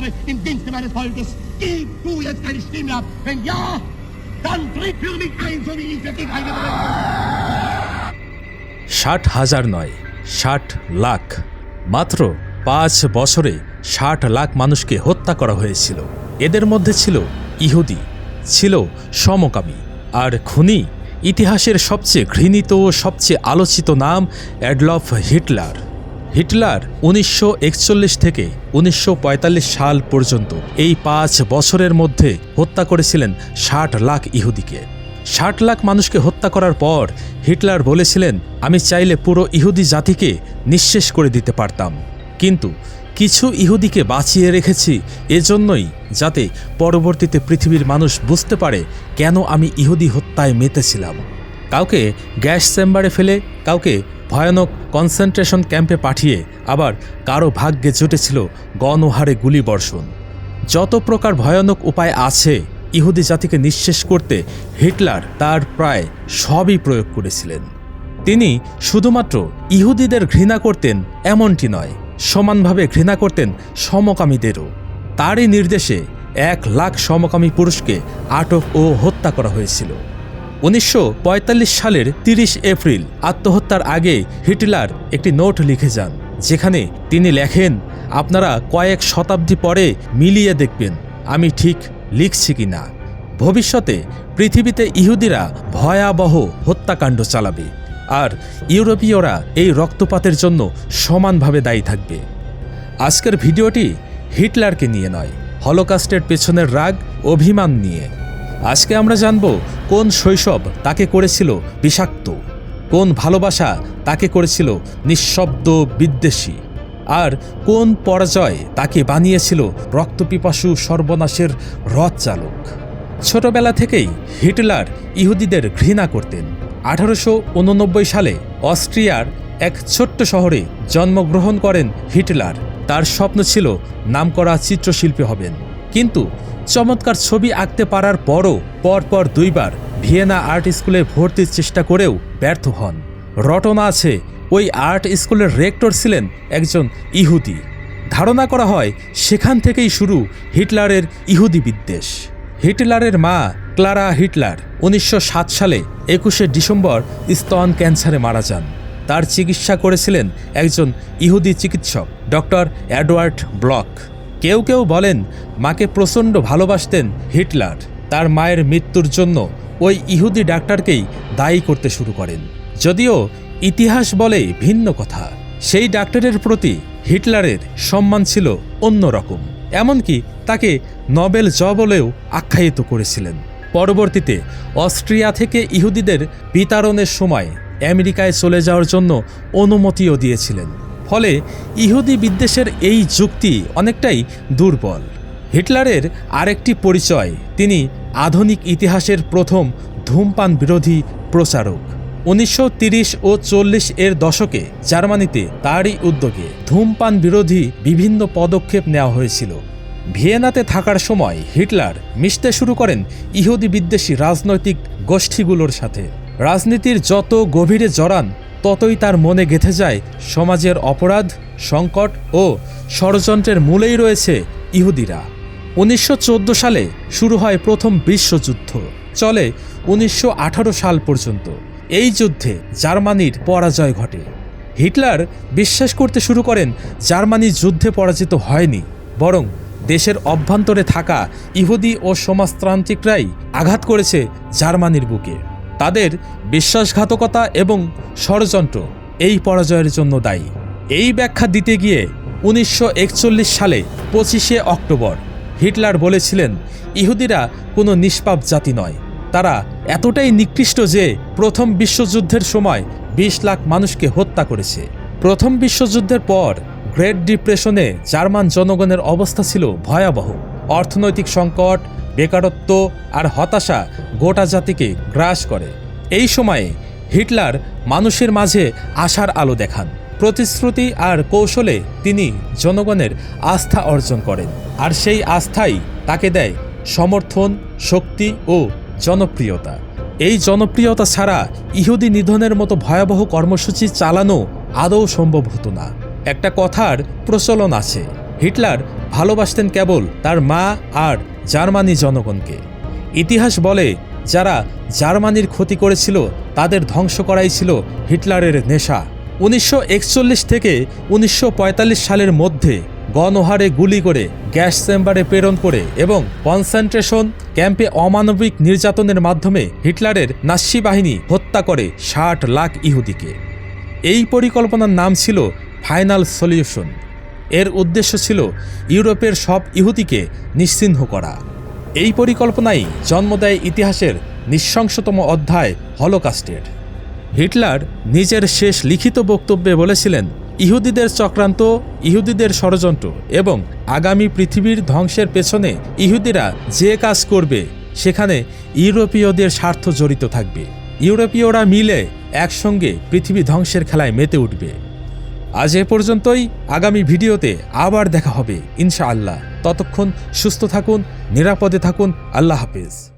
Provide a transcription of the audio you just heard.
habe im Dienste meines Volkes. Gib du jetzt deine Stimme ab. Wenn ja, dann tritt für mich ein, so wie ich für dich eingetreten. ষাট হাজার নয় ষাট লাখ মাত্র পাঁচ বছরে ষাট লাখ মানুষকে হত্যা করা হয়েছিল এদের মধ্যে ছিল ইহুদি ছিল সমকামী আর খুনি ইতিহাসের সবচেয়ে ঘৃণিত ও সবচেয়ে আলোচিত নাম অ্যাডলফ হিটলার হিটলার উনিশশো একচল্লিশ থেকে উনিশশো পঁয়তাল্লিশ সাল পর্যন্ত এই পাঁচ বছরের মধ্যে হত্যা করেছিলেন ষাট লাখ ইহুদিকে। ষাট লাখ মানুষকে হত্যা করার পর হিটলার বলেছিলেন, আমি চাইলে পুরো ইহুদি জাতিকে নিঃশেষ করে দিতে পারতাম। কিন্তু কিছু ইহুদিকে বাঁচিয়ে রেখেছি এজন্যই যাতে পরবর্তীতে পৃথিবীর মানুষ বুঝতে পারে কেন আমি ইহুদি হত্যায় মেতেছিলাম। কাউকে গ্যাস চেম্বারে ফেলে, কাউকে ভয়ানক কনসেন্ট্রেশন ক্যাম্পে পাঠিয়ে আবার কারও ভাগ্যে জুটেছিল গণহারে গুলিবর্ষণ। যত প্রকার ভয়ানক উপায় আছে, ইহুদি জাতিকে নিঃশেষ করতে হিটলার তার প্রায় সবই প্রয়োগ করেছিলেন। তিনি শুধুমাত্র ইহুদিদের ঘৃণা করতেন এমনটি নয়, সমানভাবে ঘৃণা করতেন সমকামীদেরও। তারই নির্দেশে এক লাখ সমকামী পুরুষকে আটক ও হত্যা করা হয়েছিল। উনিশশো পঁয়তাল্লিশ সালের তিরিশ এপ্রিল আত্মহত্যার আগে হিটলার একটি নোট লিখে যান, যেখানে তিনি লেখেন, আপনারা কয়েক শতাব্দী পরে মিলিয়ে দেখবেন আমি ঠিক লিখছি কি না। ভবিষ্যতে পৃথিবীতে ইহুদিরা ভয়াবহ হত্যাকাণ্ড চালাবে আর ইউরোপীয়রা এই রক্তপাতের জন্য সমানভাবে দায়ী থাকবে। আজকের ভিডিওটি হিটলারকে নিয়ে নয়, হলোকাস্টের পেছনের রাগ, অভিমান নিয়ে। আজকে আমরা জানব কোন শৈশব তাকে করেছিল বিষাক্ত, কোন ভালোবাসা তাকে করেছিল নিঃশব্দ বিদ্বেষী, আর কোন পরাজয় তাকে বানিয়েছিল রক্তপিপাসু সর্বনাশের রথ চালক ছোটবেলা থেকেই হিটলার ইহুদিদের ঘৃণা করতেন। আঠারোশো উননব্বই সালে অস্ট্রিয়ার এক ছোট্ট শহরে জন্মগ্রহণ করেন হিটলার। তার স্বপ্ন ছিল নামকরা চিত্রশিল্পী হবেন। কিন্তু চমৎকার ছবি আঁকতে পারার পরও পরপর দুইবার ভিয়েনা আর্ট স্কুলে ভর্তির চেষ্টা করেও ব্যর্থ হন। রটনা আছে ওই আর্ট স্কুলের রেক্টর ছিলেন একজন ইহুদি। ধারণা করা হয় সেখান থেকেই শুরু হিটলারের ইহুদি বিদ্বেষ। হিটলারের মা ক্লারা হিটলার উনিশশো সাত সালে একুশে ডিসেম্বর স্তন ক্যান্সারে মারা যান। তার চিকিৎসা করেছিলেন একজন ইহুদি চিকিৎসক ডক্টর অ্যাডওয়ার্ড ব্লক। কেউ কেউ বলেন, মাকে প্রচণ্ড ভালোবাসতেন হিটলার। তার মায়ের মৃত্যুর জন্য ওই ইহুদি ডাক্তারকেই দায়ী করতে শুরু করেন। যদিও ইতিহাস বলে ভিন্ন কথা, সেই ডাক্তারের প্রতি হিটলারের সম্মান ছিল অন্যরকম। এমনকি তাকে নোবেল জ বলেও আখ্যায়িত করেছিলেন। পরবর্তীতে অস্ট্রিয়া থেকে ইহুদিদের বিতাড়নের সময় আমেরিকায় চলে যাওয়ার জন্য অনুমতিও দিয়েছিলেন। ফলে ইহুদি বিদ্বেষের এই যুক্তি অনেকটাই দুর্বল। হিটলারের আরেকটি পরিচয়, তিনি আধুনিক ইতিহাসের প্রথম ধূমপান বিরোধী প্রচারক। উনিশশো তিরিশ ও চল্লিশ এর দশকে জার্মানিতে তারই উদ্যোগে ধূমপান বিরোধী বিভিন্ন পদক্ষেপ নেওয়া হয়েছিল। ভিয়েনাতে থাকার সময় হিটলার মিশতে শুরু করেন ইহুদি বিদ্বেষী রাজনৈতিক গোষ্ঠীগুলোর সাথে। রাজনীতির যত গভীরে জড়ান ততই তার মনে গেঁথে যায় সমাজের অপরাধ, সংকট ও ষড়যন্ত্রের মূলেই রয়েছে ইহুদিরা। উনিশশো চোদ্দ সালে শুরু হয় প্রথম বিশ্বযুদ্ধ। চলে উনিশশো আঠারো সাল পর্যন্ত। এই যুদ্ধে জার্মানির পরাজয় ঘটে। হিটলার বিশ্বাস করতে শুরু করেন জার্মানি যুদ্ধে পরাজিত হয়নি, বরং দেশের অভ্যন্তরে থাকা ইহুদি ও সমাজতান্ত্রিকরাই আঘাত করেছে জার্মানির বুকে। তাদের বিশ্বাসঘাতকতা এবং ষড়যন্ত্র এই পরাজয়ের জন্য দায়ী। এই ব্যাখ্যা দিতে গিয়ে উনিশশো একচল্লিশ সালে পঁচিশে অক্টোবর হিটলার বলেছিলেন, ইহুদিরা কোনো নিষ্পাপ জাতি নয়। তারা এতটাই নিকৃষ্ট যে প্রথম বিশ্বযুদ্ধের সময় বিশ লাখ মানুষকে হত্যা করেছে। প্রথম বিশ্বযুদ্ধের পর গ্রেট ডিপ্রেশনে জার্মান জনগণের অবস্থা ছিল ভয়াবহ। অর্থনৈতিক সংকট, বেকারত্ব আর হতাশা গোটা জাতিকে গ্রাস করে। এই সময়ে হিটলার মানুষের মাঝে আশার আলো দেখান। প্রতিশ্রুতি আর কৌশলে তিনি জনগণের আস্থা অর্জন করেন। আর সেই আস্থাই তাকে দেয় সমর্থন, শক্তি ও জনপ্রিয়তা। এই জনপ্রিয়তা ছাড়া ইহুদি নিধনের মতো ভয়াবহ কর্মসূচি চালানো আদৌ সম্ভব হতো না। একটা কথার প্রচলন আছে। হিটলার ভালোবাসতেন কেবল তার মা আর জার্মানি জনগণকে। ইতিহাস বলে যারা জার্মানির ক্ষতি করেছিল, তাদের ধ্বংস করাই ছিল হিটলারের নেশা। উনিশশো একচল্লিশ থেকে উনিশশো পঁয়তাল্লিশ সালের মধ্যে গণহারে গুলি করে গ্যাস চেম্বারে প্রেরণ করে এবং কনসেন্ট্রেশন ক্যাম্পে অমানবিক নির্যাতনের মাধ্যমে হিটলারের নাসি বাহিনী হত্যা করে ষাট লাখ ইহুদিকে। এই পরিকল্পনার নাম ছিল ফাইনাল সলিউশন। এর উদ্দেশ্য ছিল ইউরোপের সব ইহুদিকে নিশ্চিহ্ন করা। এই পরিকল্পনাই জন্ম দেয় ইতিহাসের নৃশংসতম অধ্যায় হলোকাস্টের। হিটলার নিজের শেষ লিখিত বক্তব্যে বলেছিলেন, ইহুদিদের চক্রান্ত ইহুদিদের ষড়যন্ত্র এবং আগামী পৃথিবীর ধ্বংসের পেছনে ইহুদিরা যে কাজ করবে, সেখানে ইউরোপীয়দের স্বার্থ জড়িত থাকবে। ইউরোপীয়রা মিলে একসঙ্গে পৃথিবী ধ্বংসের খেলায় মেতে উঠবে। আজ এ পর্যন্তই। আগামী ভিডিওতে আবার দেখা হবে, ইনশাআল্লাহ। ততক্ষণ সুস্থ থাকুন, নিরাপদে থাকুন। আল্লাহ হাফিজ।